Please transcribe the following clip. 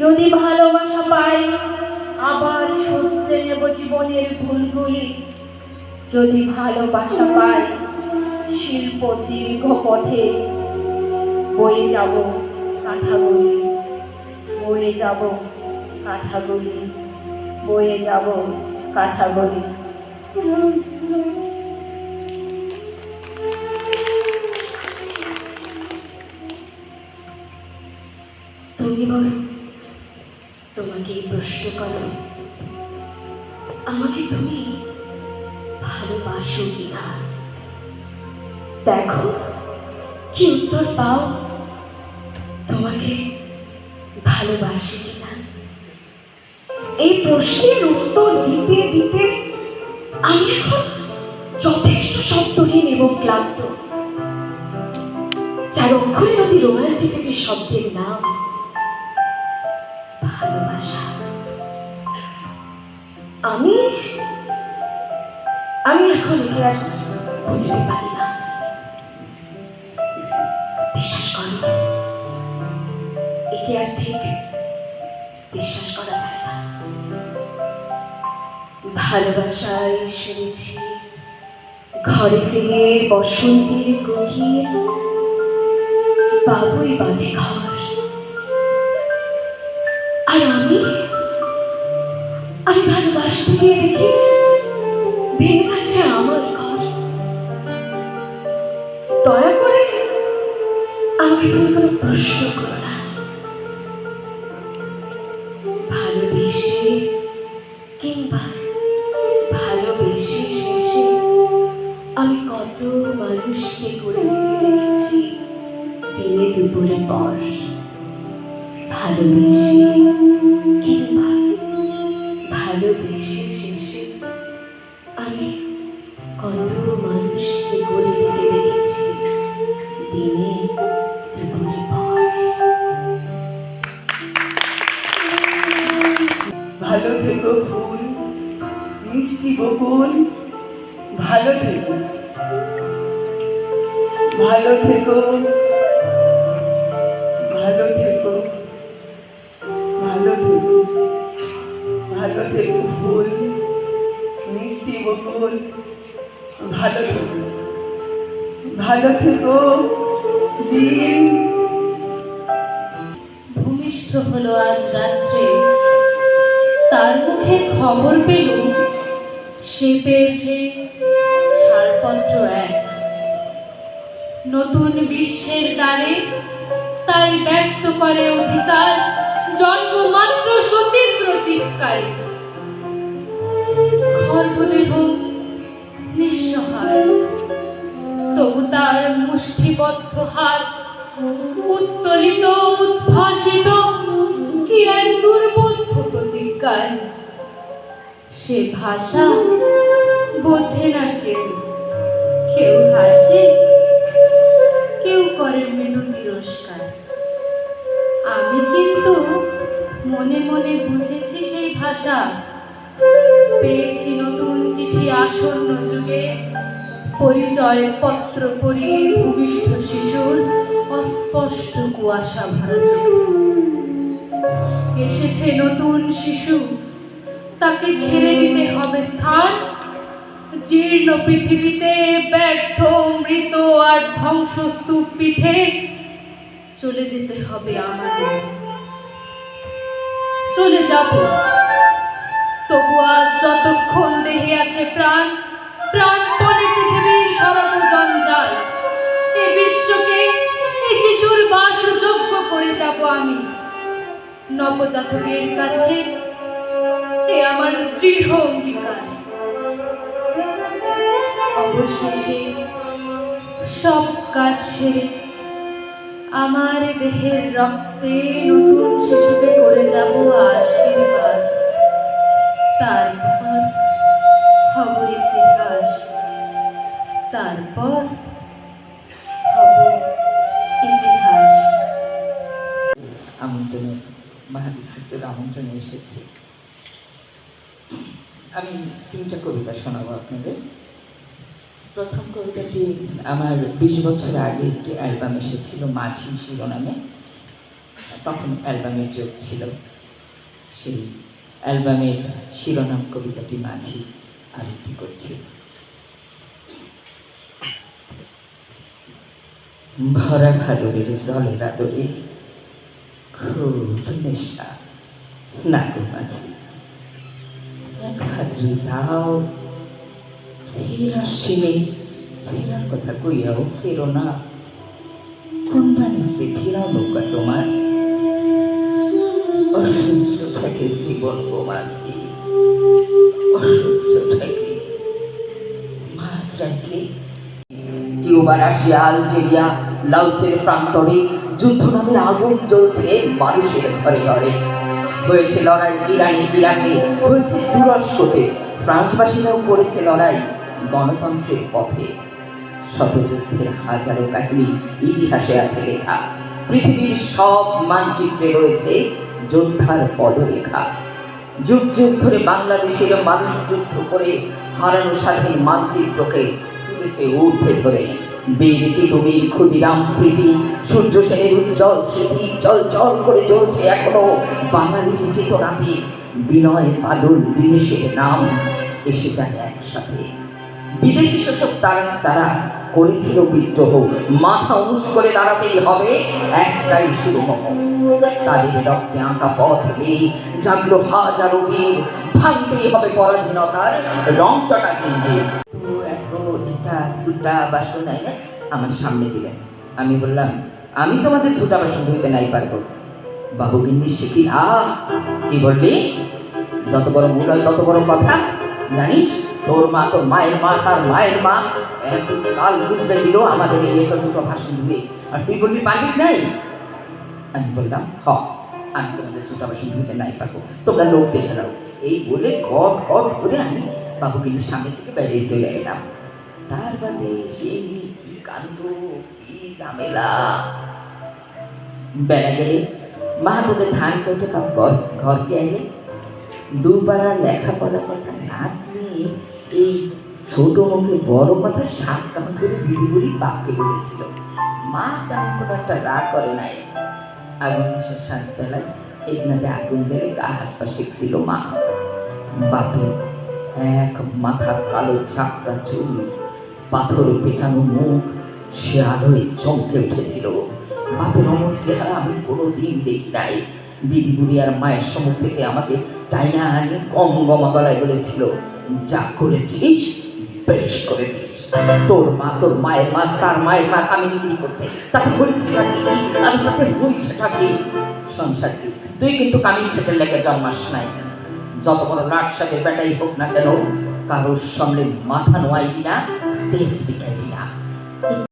যদি ভালোবাসা পাই, আবার শুনতে নেব জীবনের ভুলগুলি। যদি ভালোবাসা পাই, শিল্প দীর্ঘ পথে বয়ে যাব কাঁথাগুলি। বয়ে যাব কাঁথাগুলি। বয়ে যাব কাঁথাগুলি। তুমি বলো তোমাকে এই প্রশ্ন করো। আমাকে তুমি ভালোবাসো কিনা? দেখো, কি উত্তর পাও? তোমাকে ভালোবাসি কিনা? এই প্রশ্নের উত্তর দিতে দিতে আমি এখন যথেষ্ট শব্দহীন এবং ক্লান্ত। যার অক্ষরে নদী রোমাঞ্চিত শব্দের নাম ভালোবাসা। আমি আমি এখন একে আর বুঝতে পারি না। বিশ্বাস করো একে আর ঠিক বিশ্বাস করা যায় না। ভালোবাসায় শুনেছি, ঘরে ফিরে বসন্তের গভীর বাবুই বাঁধে ঘর। আমি দেখি ভেঙে যাচ্ছে আমার ঘর। দয়া করে আমাকে তুমি কোনো প্রশ্ন করো না। ভালোবেসে শেষে আমি কত মানুষকে গড়ে দিতে দেখেছি দিনে ভালো থেকো ফুল, মিষ্টি বকুল, ভালো থেকো। ভালো থেকো ভালো থেকো ভালো থেকো। ভালো থেকো ফুল, মিষ্টি বকুল ভালো থেকো ভালো থেকো, দিন। ভূমিষ্ঠ হলো আজ রাত্রে, তার মুখে খবর পেলুম, সে পেয়েছে ছাড়পত্র এক। নতুন বিশ্বের দ্বারে তাই ব্যক্ত করে অধিকার জন্মমাত্র সতীব্র চিৎকারে। গর্ভদেহ নিঃসহায়। তবু তার মুষ্টিবদ্ধ হাত উত্তোলিত, উদ্ভাসিত, কি এক দুর্বোধ্য প্রতিজ্ঞায় সে ভাষা বোঝে না কেউ। কেউ হাসে, কেউ করে মেনু তিরস্কার। আমি কিন্তু মনে মনে বুঝেছি সেই ভাষা। পেয়েছি নতুন চিঠি আসন্ন যুগে। পরিচয় পত্র পড়িয়ে ভূমিষ্ঠ শিশুর অস্পষ্ট কুয়াশা ভরা এসেছে নতুন শিশু। তাকে ছেড়ে দিতে হবে স্থান। জীর্ণ পৃথিবীতে ব্যর্থ, মৃত আর ধ্বংসস্তূপ পিঠে চলে যেতে হবে আমাদের। চলে যাব। তবু আজ যতক্ষণ দেহে আছে প্রাণ প্রাণ প্রাণপণে পৃথিবীর সরব জঞ্জাল এ বিশ্বকে এ শিশুর বাসযোগ্য করে যাব আমি। নবজাতকের কাছে এ আমার দৃঢ় অঙ্গীকার। অবশেষে সব কাজ সেরে আমার দেহের রক্তে নতুন শিশুকে করে যাব আশীর্বাদ। তারপর হব ইতিহাস। তারপর ইতিহাস। আমন্ত্রণে মহাবিশ্বর আমন্ত্রণে এসেছি। আমি তিনটা কবিতা শোনাবো আপনাদের। প্রথম কবিতাটি আমার বিশ বছর আগে একটি অ্যালবাম এসেছিল, মাঝি শিরোনামে তখন অ্যালবামের যোগ ছিল সেই অ্যালবামের শিরোনাম কবিতাটি মাঝি আবৃত্তি করছি। ভরা ভাদরের জলের আদরে খুব নেশা। না মাঝি, ভাদ্রে যাও ফের আসিনি ফেরার কথা কইয়াও না তোমার অসহ্য থাকে জীবন অসহ্য থাকে মাছ রাখে কিউবা রাশিয়া আলজেরিয়া লাউসের প্রান্তরে যুদ্ধ নামের আগুন জ্বলছে মানুষের ঘরে ঘরে হয়েছে লড়াই ইরানি ইরাকে হয়েছে তুরস্কতে ফ্রান্সবাসীরাও করেছে লড়াই গণতন্ত্রের পথে শতযুদ্ধের হাজারো কাহিনী ইতিহাসে আছে লেখা। পৃথিবীর সব মানচিত্রে রয়েছে যোদ্ধার পদরেখা যুগ যুগ ধরে বাংলাদেশের মানুষ যুদ্ধ করে হারানো স্বাধীন মানচিত্রকে তুলেছে ঊর্ধ্বে ধরে। বীর তিতুমির ক্ষুদিরাম প্রীতি, সূর্য সেনের উজ্জ্বল স্মৃতি চল চল করে জ্বলছে এখনও বাঙালির চেতনাতে। বিনয় বাদল বিদেশের নাম এসে যায় একসাথে। বিদেশি শোষক তারা তারা করেছিল বিদ্রোহ। মাথা উঁচু করে দাঁড়াতেই হবে, একটাই শুরু তাদের রক্তে আঁকা পথ নেই জাগলো হাজারো বীর, ভাঙতেই হবে পরাধীনতার রং চটা কিনতে এত এটা সুটা বাসন নাই আমার সামনে দিলেন আমি বললাম, আমি তোমাদের ছুটা বাসন ধুইতে নাই পারব। বাবু গিন্নি শিখি আ? কি বললি? যত বড় হয় তত বড় কথা, জানিস? তোর মা তোর মায়ের মা, তার মায়ের মা। এত কাল বুঝতে দিল আমাদের এই এত ছোট ভাষণ ধুয়ে আর তুই বললি, পারবি নাই? আমি বললাম, হ, আমি তোমাদের ছোট বাসন ধুতে নাই পারব। তোমরা লোক দেখে নাও। এই বলে গট গট করে আমি বাবুগিরির সামনে থেকে বেরিয়ে চলে এলাম। তার বাদে সেই কি কাণ্ড, কি ঝামেলা? বেড়া গেলে মা তোদের ধান কেটে ঘর, ঘরকে এলে দুপাড়ার লেখাপড়ার কথা না নিয়ে এই ছোট মুখে বড় কথা সাত কাম করে বিড়ি বাপকে বলেছিল। মা তেমন কোনো একটা রাগ করে নাই। আগুন মাসের সাঁঝবেলায় এগনাতে আগুন জেলে গা হাত পা শিখছিল মা। বাপে এক মাথা কালো চাকরা চুল, পাথর পেটানো মুখ, সে আলোয় চমকে উঠেছিল। বাপের অমর চেহারা আমি কোনো দিন দেখি নাই। দিদি বুড়ি আর মায়ের সম্মুখ থেকে আমাকে টাইনা আনি কম গমা গলায় বলেছিল যা করেছিস, বেশ করেছিস। তোর মা, তোর মায়ের মা, তার মায়ের মা আমি বিক্রি করছে। তাতে হয়েছে কি? আমি তাতে হয়েছেটা কি? সংসার কি তুই কিন্তু কামিল খেতে লেগে জন্মাস নাই। যত বড় লাট সাহেবের বেটাই হোক না কেন, কারোর সামনে মাথা নোয়াই না দেশ বিকাইবি না।